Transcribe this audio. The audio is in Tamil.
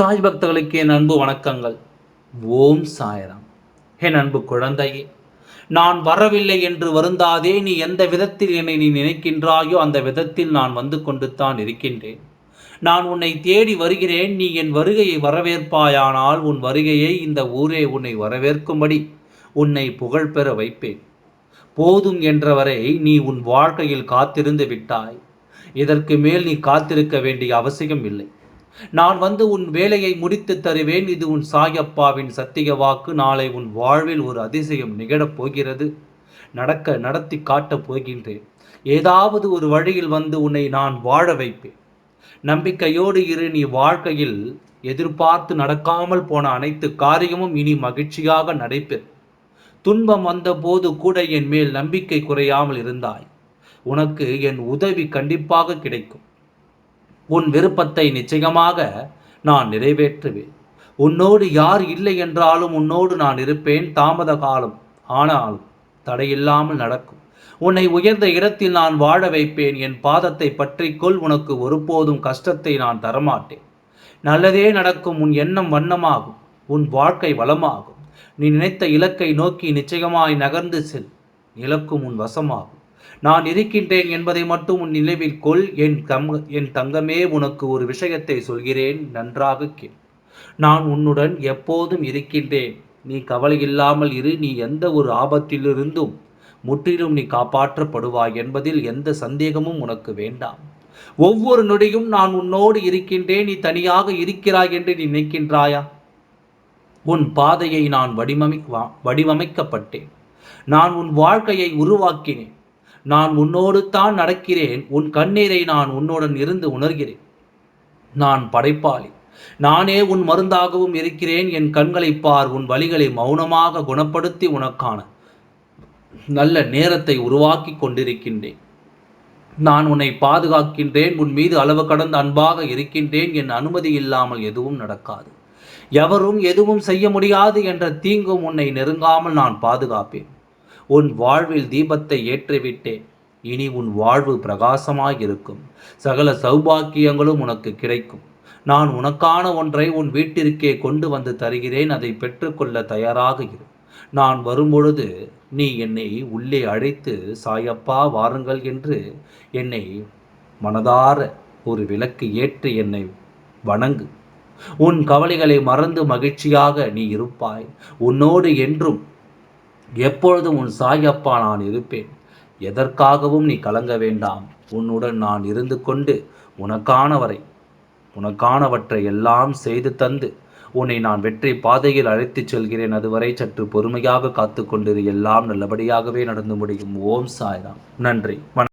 சாய் பக்தர்களுக்கு என் அன்பு வணக்கங்கள். ஓம் சாயராம். என் அன்பு குழந்தையே நான் வரவில்லை என்று வருந்தாதே நீ எந்த விதத்தில் என்னை நீ நினைக்கின்றாயோ அந்த விதத்தில் நான் வந்து கொண்டு தான் இருக்கின்றேன். நான் உன்னை தேடி வருகிறேன் நீ என் வருகையை வரவேற்பாயானால் உன் வருகையை இந்த ஊரே உன்னை வரவேற்கும்படி உன்னை புகழ்பெற வைப்பேன். போதும் என்றவரை நீ உன் வாழ்க்கையில் காத்திருந்து விட்டாய். இதற்கு மேல் நீ காத்திருக்க வேண்டிய அவசியம் இல்லை நான் வந்து உன் வேலையை முடித்து தருவேன். இது உன் சாயப்பாவின் சத்திய வாக்கு. நாளை உன் வாழ்வில் ஒரு அதிசயம் நிகழப் போகிறது. நடக்க நடத்தி காட்டப் போகின்றேன். ஏதாவது ஒரு வழியில் வந்து உன்னை நான் வாழ வைப்பேன். நம்பிக்கையோடு இரு நீ வாழ்க்கையில் எதிர்பார்த்து நடக்காமல் போன அனைத்து காரியமும் இனி மகிழ்ச்சியாக நடைபெறும். துன்பம் வந்தபோது கூட என் மேல் நம்பிக்கை குறையாமல் இருந்தாய். உனக்கு என் உதவி கண்டிப்பாக கிடைக்கும். உன் விருப்பத்தை நிச்சயமாக நான் நிறைவேற்றுவேன். உன்னோடு யார் இல்லை என்றாலும் உன்னோடு நான் இருப்பேன். தாமத காலம் ஆனாலும் தடையில்லாமல் நடக்கும். உன்னை உயர்ந்த இடத்தில் நான் வாழ வைப்பேன். என் பாதத்தை பற்றிக்கொள் உனக்கு ஒருபோதும் கஷ்டத்தை நான் தரமாட்டேன். நல்லதே நடக்கும். உன் எண்ணம் வண்ணமாகும். உன் வாழ்க்கை வளமாகும். நீ நினைத்த இலக்கை நோக்கி நிச்சயமாய் நகர்ந்து செல். இலக்கும் உன் வசமாகும். நான் இருக்கின்றேன் என்பதை மட்டும் உன் நினைவில் கொள். என் தம் என் தங்கமே உனக்கு ஒரு விஷயத்தை சொல்கிறேன். நன்றாக கேள். நான் உன்னுடன் எப்போதும் இருக்கின்றேன். நீ கவலை இல்லாமல் இரு. நீ எந்த ஒரு ஆபத்திலிருந்தும் முற்றிலும் நீ காப்பாற்றப்படுவாய் என்பதில் எந்த சந்தேகமும் உனக்கு வேண்டாம். ஒவ்வொரு நொடியும் நான் உன்னோடு இருக்கின்றேன். நீ தனியாக இருக்கிறாய் என்று நீ நினைக்கின்றாயா? உன் பாதையை நான் வடிவமை வடிவமைக்கப்பட்டேன். நான் உன் வாழ்க்கையை உருவாக்கினேன். நான் உன்னோடு தான் நடக்கிறேன். உன் கண்ணீரை நான் உன்னுடன் இருந்து உணர்கிறேன். நான் படைப்பாளி. நானே உன் மருந்தாகவும் இருக்கிறேன். என் கண்களை பார். உன் வழிகளை மௌனமாக குணப்படுத்தி உனக்கான நல்ல நேரத்தை உருவாக்கி கொண்டிருக்கின்றேன். நான் உன்னை பாதுகாக்கின்றேன். உன் மீது அளவு கடந்த அன்பாக இருக்கின்றேன். என் அனுமதி இல்லாமல் எதுவும் நடக்காது. எவரும் எதுவும் செய்ய முடியாது என்ற தீங்கும் உன்னை நெருங்காமல் நான் பாதுகாப்பேன். உன் வாழ்வில் தீபத்தை ஏற்றிவிட்டேன் இனி உன் வாழ்வு பிரகாசமாயிருக்கும். சகல சௌபாக்கியங்களும் உனக்கு கிடைக்கும். நான் உனக்கான ஒன்றை உன் வீட்டிற்கே கொண்டு வந்து தருகிறேன் அதை பெற்றுக்கொள்ள தயாராக இரு. நான் வரும்பொழுது நீ என்னை உள்ளே அழைத்து சாயப்பா வாருங்கள் என்று என்னை மனதார ஒரு விளக்கு ஏற்றி என்னை வணங்கு. உன் கவலைகளை மறந்து மகிழ்ச்சியாக நீ இருப்பாய். உன்னோடு என்றும் எப்பொழுதும் உன் சாயப்பா நான் இருப்பேன். எதற்காகவும் நீ கலங்க வேண்டாம். உன்னுடன் நான் இருந்து கொண்டு உனக்கானவரை உனக்கானவற்றை எல்லாம் செய்து தந்து உன்னை நான் வெற்றி பாதையில் அழைத்துச் செல்கிறேன். அதுவரை சற்று பொறுமையாக காத்து கொண்டிரு. எல்லாம் நல்லபடியாகவே நடந்து முடியும். ஓம் சாய்ராம். நன்றி.